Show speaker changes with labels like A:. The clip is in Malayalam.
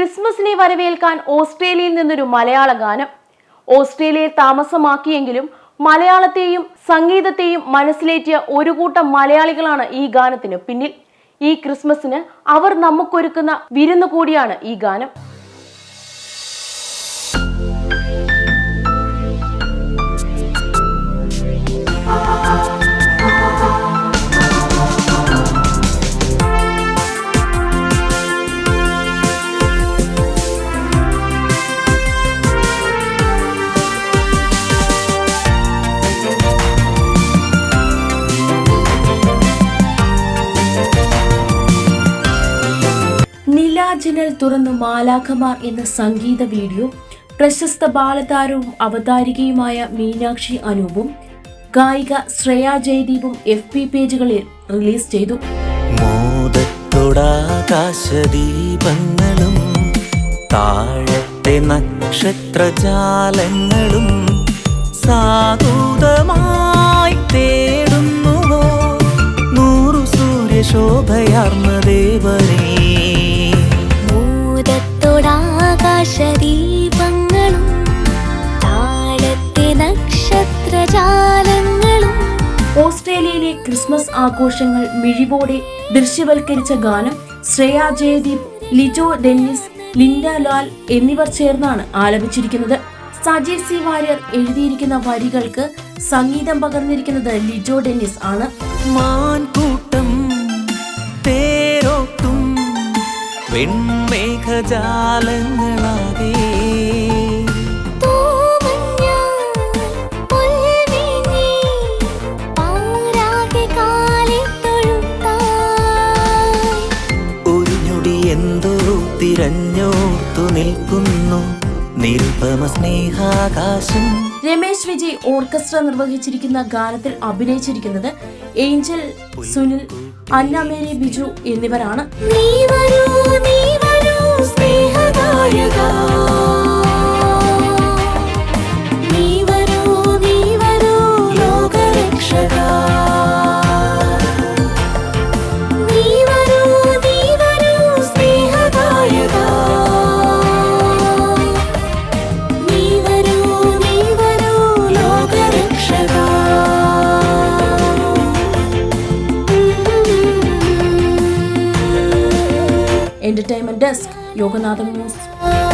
A: ക്രിസ്മസിനെ വരവേൽക്കാൻ ഓസ്ട്രേലിയയിൽ നിന്നൊരു മലയാള ഗാനം. ഓസ്ട്രേലിയയിൽ താമസമാക്കിയെങ്കിലും മലയാളത്തെയും സംഗീതത്തെയും മനസ്സിലേറ്റിയ ഒരു കൂട്ടം മലയാളികളാണ് ഈ ഗാനത്തിന് പിന്നിൽ. ഈ ക്രിസ്മസിന് അവർ നമുക്കൊരുക്കുന്ന വിരുന്നു കൂടിയാണ് ഈ ഗാനം. നിലാജനൽ തുറന്നു മാലാഖമാർ എന്ന സംഗീത വീഡിയോ പ്രശസ്ത ബാലതാരവും അവതാരികയുമായ മീനാക്ഷി അനൂപും ഗായിക ശ്രേയ ജയദീപും എഫ് പി പേജുകളിൽ റിലീസ് ചെയ്തു.
B: മോദത്തോടാകാശദീപങ്ങളും താഴത്തെ നക്ഷത്രജാലങ്ങളും സാധൂതമായി തേടുന്നുവോ? നൂറു സൂര്യശോഭയാർന്ന ദേവനേ
A: ഓസ്ട്രേലിയയിലെ ക്രിസ്മസ് ആഘോഷങ്ങൾ മിഴിവോടെ ദൃശ്യവൽക്കരിച്ച ഗാനം ശ്രേയ ജയദീപ് ലിജോ ഡെന്നിസ് ലിൻഡ ലാൽ എന്നിവർ ചേർന്നാണ് ആലപിച്ചിരിക്കുന്നത്. സജീവ് സി വാര്യർ എഴുതിയിരിക്കുന്ന വരികൾക്ക് സംഗീതം പകർന്നിരിക്കുന്നത് ലിജോ ഡെന്നിസ് ആണ്.
B: മാൻകൂട്ടം തേരോട്ടും ഞൊടി എന്തോ തിരഞ്ഞോർത്തു നിൽക്കുന്നു. നിരുപമ സ്നേഹാകാശം.
A: രമേശ് വിജയ് ഓർക്കസ്ട്ര നിർവഹിച്ചിരിക്കുന്ന ഗാനത്തിൽ അഭിനയിച്ചിരിക്കുന്നത് ഏഞ്ചൽ സുനിൽ അന്നമേരി ബിജു എന്നിവരാണ്.
C: നീ വരൂ നീ
A: എന്റർടൈൻമെന്റ് ഡെസ്ക് യോഗനാഥൻ ന്യൂസ്